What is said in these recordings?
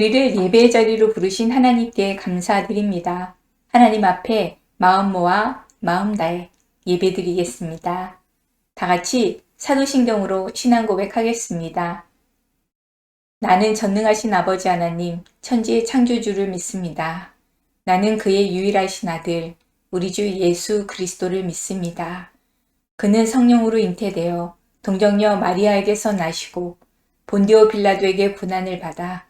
우리를 예배의 자리로 부르신 하나님께 감사드립니다. 하나님 앞에 마음 모아 마음 다해 예배 드리겠습니다. 다 같이 사도신경으로 신앙 고백하겠습니다. 나는 전능하신 아버지 하나님, 천지의 창조주를 믿습니다. 나는 그의 유일하신 아들, 우리 주 예수 그리스도를 믿습니다. 그는 성령으로 잉태되어 동정녀 마리아에게서 나시고 본디오 빌라도에게 고난을 받아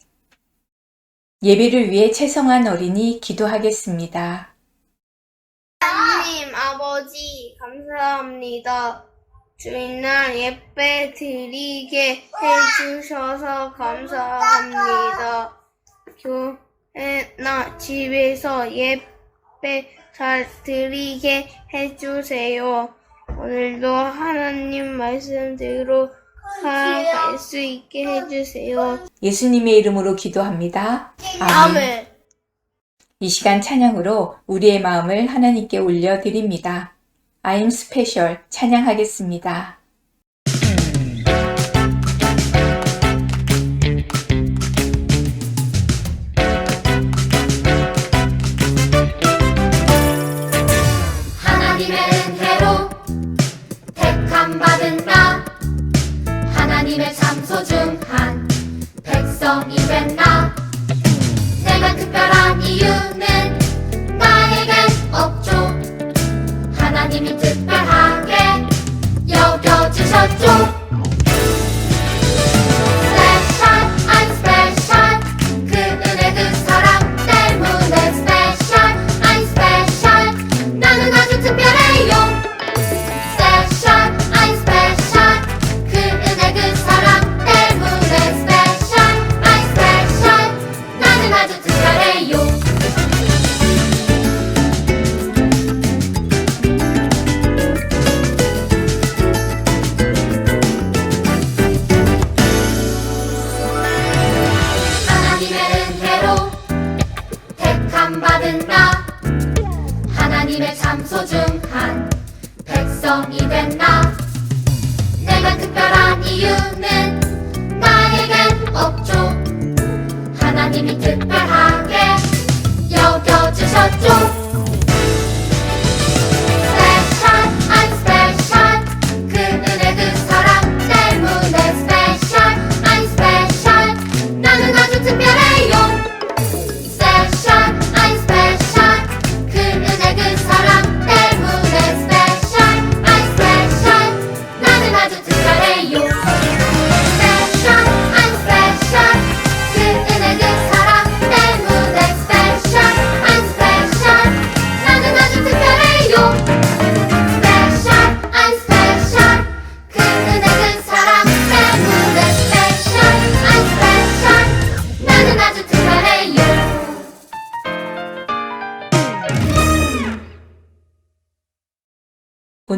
예배를 위해 채성한 어린이 기도하겠습니다. 하나님 아버지 감사합니다. 주인날 예배 드리게 해주셔서 감사합니다. 교회나 집에서 예배 잘 드리게 해주세요. 오늘도 하나님 말씀대로 살아갈 수 있게 해주세요. 예수님의 이름으로 기도합니다. 아멘. 이 시간 찬양으로 우리의 마음을 하나님께 올려드립니다. I'm special 찬양하겠습니다. 하나님의 은혜로 택함 받은 나 하나님의 참 소중한 백성이 된나 내가 특별한 이유는 나에겐 없죠. 하나님이 특별하게 여겨주셨죠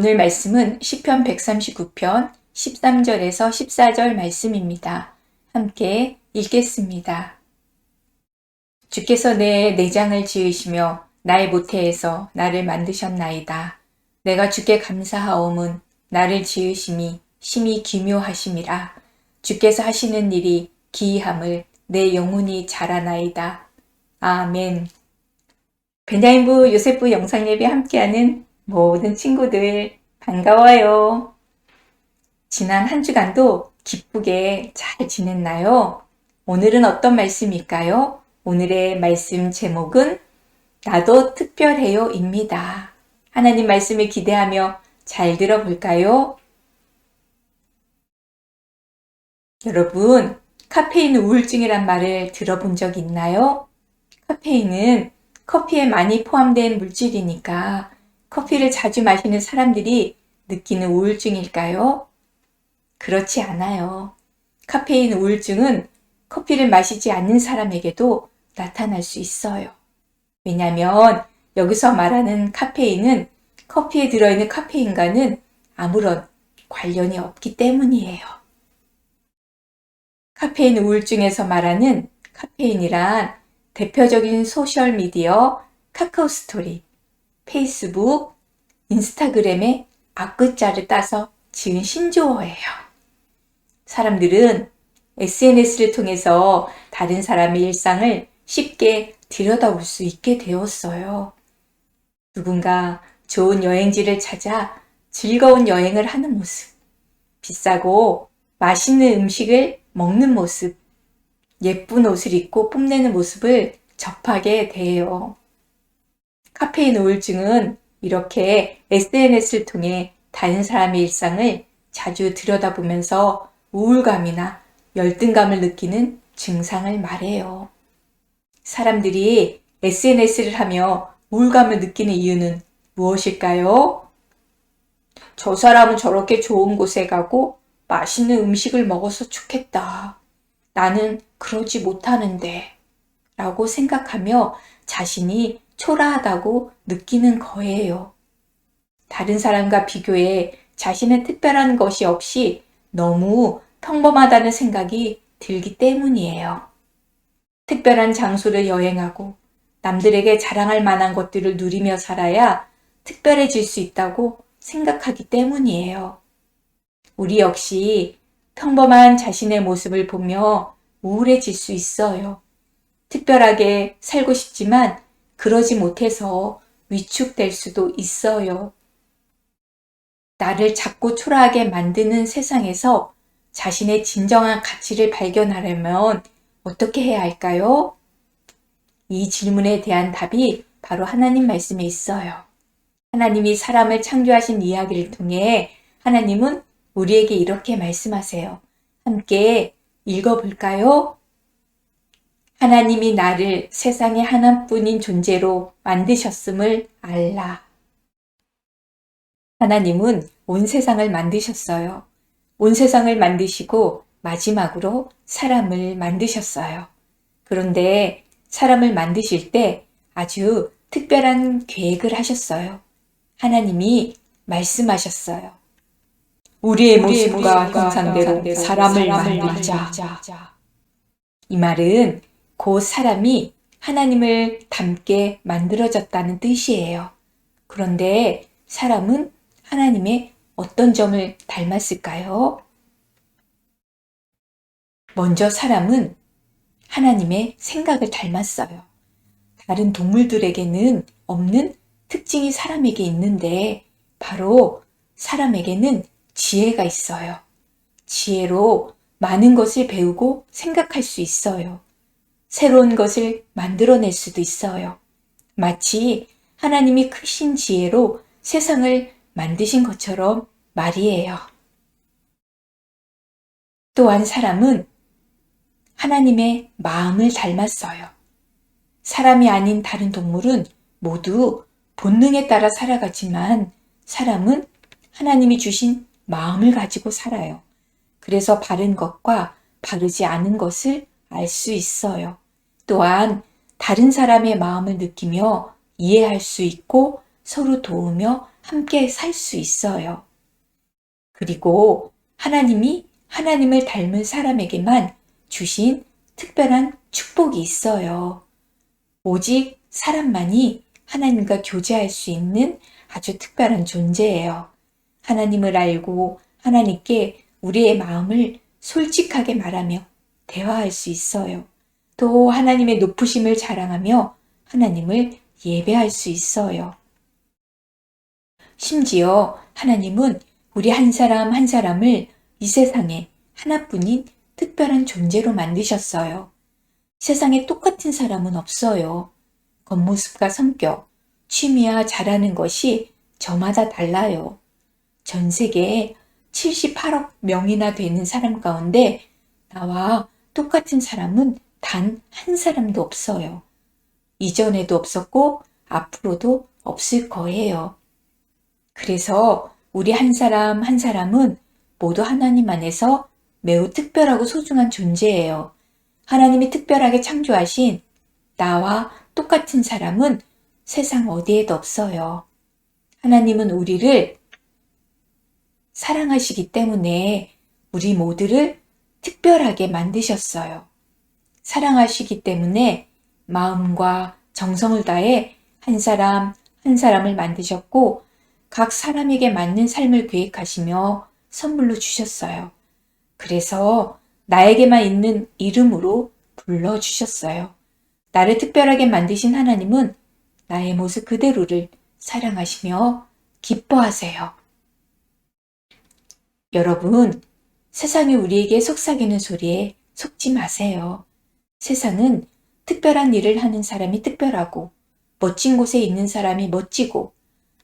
오늘 말씀은 시편 139편 13절에서 14절 말씀입니다. 함께 읽겠습니다. 주께서 내 내장을 지으시며 나의 모태에서 나를 만드셨나이다. 내가 주께 감사하옴은 나를 지으심이 심히 기묘하심이라. 주께서 하시는 일이 기이함을 내 영혼이 자라나이다. 아멘. 베냐인부 요셉부 영상예배 함께하는 모든 친구들 반가워요. 지난 한 주간도 기쁘게 잘 지냈나요? 오늘은 어떤 말씀일까요? 오늘의 말씀 제목은 나도 특별해요입니다. 하나님 말씀을 기대하며 잘 들어볼까요? 여러분, 카페인 우울증이란 말을 들어본 적 있나요? 카페인은 커피에 많이 포함된 물질이니까 커피를 자주 마시는 사람들이 느끼는 우울증일까요? 그렇지 않아요. 카페인 우울증은 커피를 마시지 않는 사람에게도 나타날 수 있어요. 왜냐면 여기서 말하는 카페인은 커피에 들어있는 카페인과는 아무런 관련이 없기 때문이에요. 카페인 우울증에서 말하는 카페인이란 대표적인 소셜미디어 카카오 스토리, 페이스북, 인스타그램의 앞글자를 따서 지은 신조어예요. 사람들은 SNS를 통해서 다른 사람의 일상을 쉽게 들여다볼 수 있게 되었어요. 누군가 좋은 여행지를 찾아 즐거운 여행을 하는 모습, 비싸고 맛있는 음식을 먹는 모습, 예쁜 옷을 입고 뽐내는 모습을 접하게 돼요. 카페인 우울증은 이렇게 SNS를 통해 다른 사람의 일상을 자주 들여다보면서 우울감이나 열등감을 느끼는 증상을 말해요. 사람들이 SNS를 하며 우울감을 느끼는 이유는 무엇일까요? 저 사람은 저렇게 좋은 곳에 가고 맛있는 음식을 먹어서 좋겠다. 나는 그러지 못하는데. 라고 생각하며 자신이 초라하다고 느끼는 거예요. 다른 사람과 비교해 자신은 특별한 것이 없이 너무 평범하다는 생각이 들기 때문이에요. 특별한 장소를 여행하고 남들에게 자랑할 만한 것들을 누리며 살아야 특별해질 수 있다고 생각하기 때문이에요. 우리 역시 평범한 자신의 모습을 보며 우울해질 수 있어요. 특별하게 살고 싶지만 그러지 못해서 위축될 수도 있어요. 나를 작고 초라하게 만드는 세상에서 자신의 진정한 가치를 발견하려면 어떻게 해야 할까요? 이 질문에 대한 답이 바로 하나님 말씀에 있어요. 하나님이 사람을 창조하신 이야기를 통해 하나님은 우리에게 이렇게 말씀하세요. 함께 읽어볼까요? 하나님이 나를 세상에 하나뿐인 존재로 만드셨음을 알라. 하나님은 온 세상을 만드셨어요. 온 세상을 만드시고 마지막으로 사람을 만드셨어요. 그런데 사람을 만드실 때 아주 특별한 계획을 하셨어요. 하나님이 말씀하셨어요. 우리의 모습과 형상대로 사람을 만들자. 이 말은 곧 사람이 하나님을 닮게 만들어졌다는 뜻이에요. 그런데 사람은 하나님의 어떤 점을 닮았을까요? 먼저 사람은 하나님의 생각을 닮았어요. 다른 동물들에게는 없는 특징이 사람에게 있는데 바로 사람에게는 지혜가 있어요. 지혜로 많은 것을 배우고 생각할 수 있어요. 새로운 것을 만들어낼 수도 있어요. 마치 하나님이 크신 지혜로 세상을 만드신 것처럼 말이에요. 또한 사람은 하나님의 마음을 닮았어요. 사람이 아닌 다른 동물은 모두 본능에 따라 살아가지만 사람은 하나님이 주신 마음을 가지고 살아요. 그래서 바른 것과 바르지 않은 것을 알 수 있어요. 또한 다른 사람의 마음을 느끼며 이해할 수 있고 서로 도우며 함께 살 수 있어요. 그리고 하나님이 하나님을 닮은 사람에게만 주신 특별한 축복이 있어요. 오직 사람만이 하나님과 교제할 수 있는 아주 특별한 존재예요. 하나님을 알고 하나님께 우리의 마음을 솔직하게 말하며 대화할 수 있어요. 또 하나님의 높으심을 자랑하며 하나님을 예배할 수 있어요. 심지어 하나님은 우리 한 사람 한 사람을 이 세상에 하나뿐인 특별한 존재로 만드셨어요. 세상에 똑같은 사람은 없어요. 겉모습과 성격, 취미와 잘하는 것이 저마다 달라요. 전 세계에 78억 명이나 되는 사람 가운데 나와 똑같은 사람은 단 한 사람도 없어요. 이전에도 없었고 앞으로도 없을 거예요. 그래서 우리 한 사람 한 사람은 모두 하나님 안에서 매우 특별하고 소중한 존재예요. 하나님이 특별하게 창조하신 나와 똑같은 사람은 세상 어디에도 없어요. 하나님은 우리를 사랑하시기 때문에 우리 모두를 특별하게 만드셨어요. 사랑하시기 때문에 마음과 정성을 다해 한 사람 한 사람을 만드셨고 각 사람에게 맞는 삶을 계획하시며 선물로 주셨어요. 그래서 나에게만 있는 이름으로 불러주셨어요. 나를 특별하게 만드신 하나님은 나의 모습 그대로를 사랑하시며 기뻐하세요. 여러분, 세상이 우리에게 속삭이는 소리에 속지 마세요. 세상은 특별한 일을 하는 사람이 특별하고, 멋진 곳에 있는 사람이 멋지고,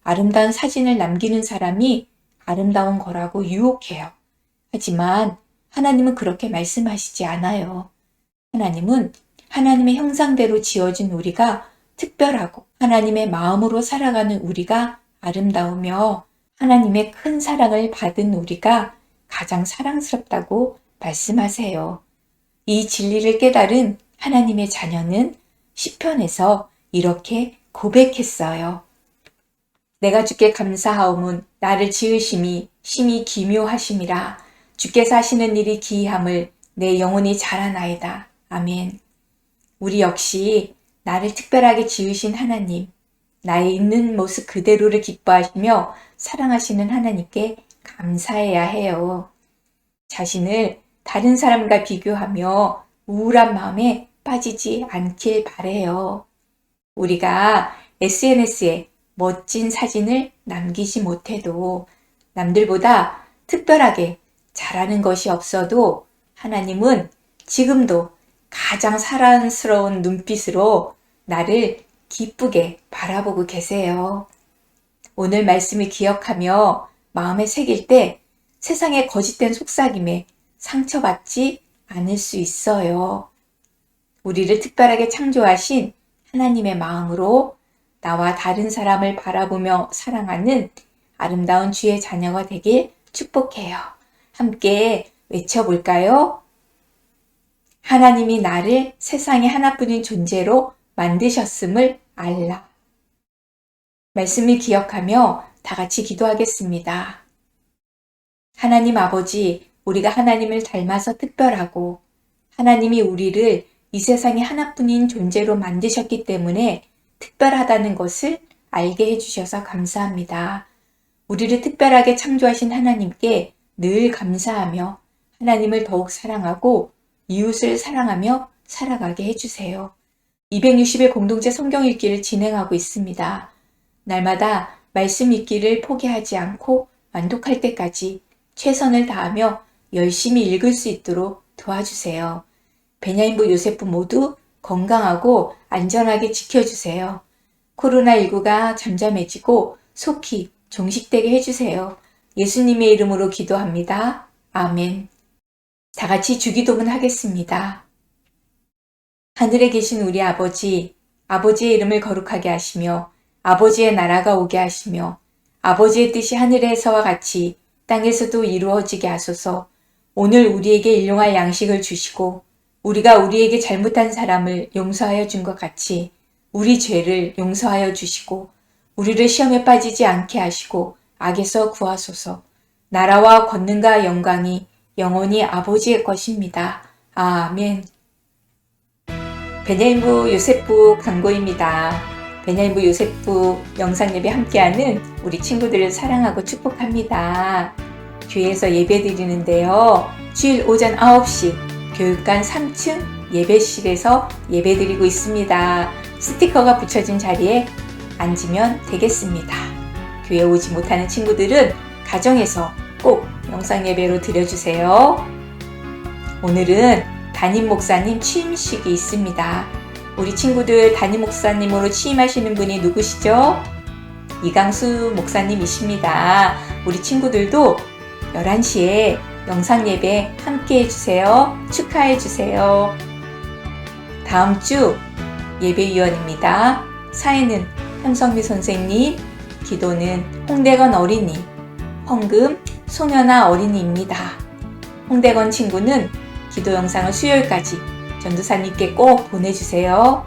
아름다운 사진을 남기는 사람이 아름다운 거라고 유혹해요. 하지만 하나님은 그렇게 말씀하시지 않아요. 하나님은 하나님의 형상대로 지어진 우리가 특별하고 하나님의 마음으로 살아가는 우리가 아름다우며 하나님의 큰 사랑을 받은 우리가 가장 사랑스럽다고 말씀하세요. 이 진리를 깨달은 하나님의 자녀는 시편에서 이렇게 고백했어요. 내가 주께 감사하오문 나를 지으심이 심히 기묘하심이라 주께서 하시는 일이 기이함을 내 영혼이 자라나이다. 아멘. 우리 역시 나를 특별하게 지으신 하나님, 나의 있는 모습 그대로를 기뻐하시며 사랑하시는 하나님께 감사해야 해요. 자신을 다른 사람과 비교하며 우울한 마음에 빠지지 않길 바래요. 우리가 SNS에 멋진 사진을 남기지 못해도 남들보다 특별하게 잘하는 것이 없어도 하나님은 지금도 가장 사랑스러운 눈빛으로 나를 기쁘게 바라보고 계세요. 오늘 말씀을 기억하며 마음에 새길 때 세상의 거짓된 속삭임에 상처받지 않을 수 있어요. 우리를 특별하게 창조하신 하나님의 마음으로 나와 다른 사람을 바라보며 사랑하는 아름다운 주의 자녀가 되길 축복해요. 함께 외쳐볼까요? 하나님이 나를 세상에 하나뿐인 존재로 만드셨음을 알라. 말씀을 기억하며 다 같이 기도하겠습니다. 하나님 아버지, 우리가 하나님을 닮아서 특별하고 하나님이 우리를 이 세상에 하나뿐인 존재로 만드셨기 때문에 특별하다는 것을 알게 해주셔서 감사합니다. 우리를 특별하게 창조하신 하나님께 늘 감사하며 하나님을 더욱 사랑하고 이웃을 사랑하며 살아가게 해주세요. 260일 공동체 성경 읽기를 진행하고 있습니다. 날마다 말씀 읽기를 포기하지 않고 완독할 때까지 최선을 다하며 열심히 읽을 수 있도록 도와주세요. 베냐인부 요세프 모두 건강하고 안전하게 지켜주세요. 코로나19가 잠잠해지고 속히 종식되게 해주세요. 예수님의 이름으로 기도합니다. 아멘. 다 같이 주기도문 하겠습니다. 하늘에 계신 우리 아버지, 아버지의 이름을 거룩하게 하시며 아버지의 나라가 오게 하시며 아버지의 뜻이 하늘에서와 같이 땅에서도 이루어지게 하소서 오늘 우리에게 일용할 양식을 주시고 우리가 우리에게 잘못한 사람을 용서하여 준 것 같이 우리 죄를 용서하여 주시고 우리를 시험에 빠지지 않게 하시고 악에서 구하소서 나라와 권능과 영광이 영원히 아버지의 것입니다. 아멘. 베냐인부 요세프 광고입니다. 베냐인부 요세프 영상 예배 함께하는 우리 친구들을 사랑하고 축복합니다. 교회에서 예배 드리는데요. 주일 오전 9시 교육관 3층 예배실에서 예배 드리고 있습니다. 스티커가 붙여진 자리에 앉으면 되겠습니다. 교회 오지 못하는 친구들은 가정에서 꼭 영상 예배로 드려주세요. 오늘은 담임 목사님 취임식이 있습니다. 우리 친구들 담임 목사님으로 취임하시는 분이 누구시죠? 이강수 목사님이십니다. 우리 친구들도 11시에 영상 예배 함께 해주세요. 축하해주세요. 다음 주 예배위원입니다. 사회는 현성미 선생님, 기도는 홍대건 어린이, 헌금 소녀나 어린이입니다. 홍대건 친구는 기도 영상을 수요일까지 전도사님께 꼭 보내주세요.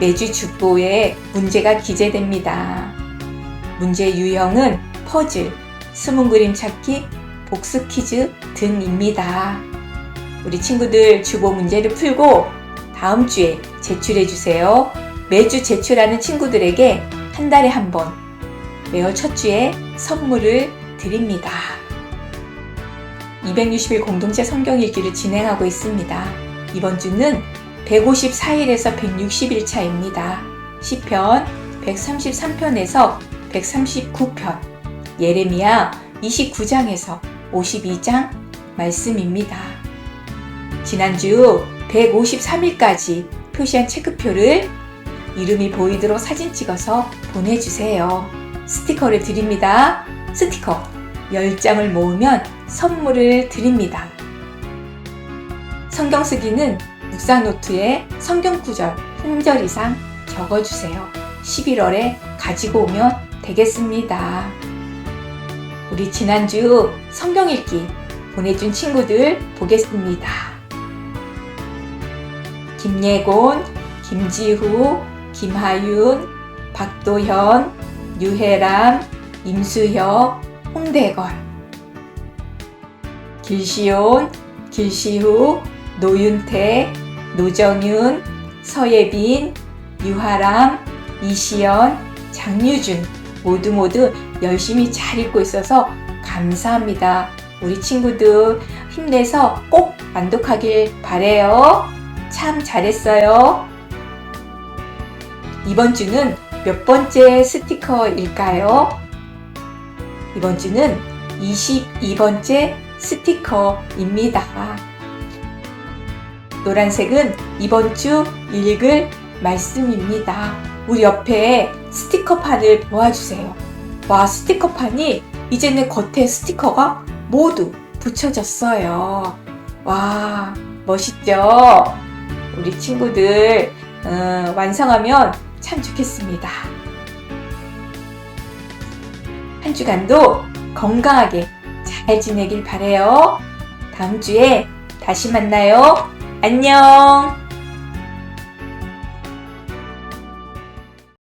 매주 주보에 문제가 기재됩니다. 문제 유형은 퍼즐, 숨은 그림 찾기, 복수 퀴즈 등입니다. 우리 친구들 주보 문제를 풀고 다음 주에 제출해 주세요. 매주 제출하는 친구들에게 한 달에 한 번 매월 첫 주에 선물을 드립니다. 260일 공동체 성경 읽기를 진행하고 있습니다. 이번 주는 154일에서 160일 차입니다. 시편 133편에서 139편, 예레미야 29장에서 52장 말씀입니다. 지난주 153일까지 표시한 체크표를 이름이 보이도록 사진 찍어서 보내주세요. 스티커를 드립니다. 스티커 10장을 모으면 선물을 드립니다. 성경 쓰기는 묵상 노트에 성경 구절 한절 이상 적어주세요. 11월에 가지고 오면 되겠습니다. 우리 지난주 성경 읽기 보내준 친구들 보겠습니다. 김예곤, 김지후, 김하윤, 박도현, 유혜람, 임수혁, 홍대걸, 길시온, 길시후, 노윤태, 노정윤, 서예빈, 유하람, 이시연, 장유준 모두 모두 열심히 잘 읽고 있어서 감사합니다. 우리 친구들 힘내서 꼭 만독하길 바래요. 참 잘했어요. 이번 주는 몇 번째 스티커일까요? 이번 주는 22번째 스티커입니다. 노란색은 이번 주 읽을 말씀입니다. 우리 옆에 스티커판을 보아주세요. 와, 스티커판이 이제는 겉에 스티커가 모두 붙여졌어요. 와, 멋있죠? 우리 친구들 음, 완성하면 참 좋겠습니다. 한 주간도 건강하게 잘 지내길 바래요. 다음 주에 다시 만나요. 안녕.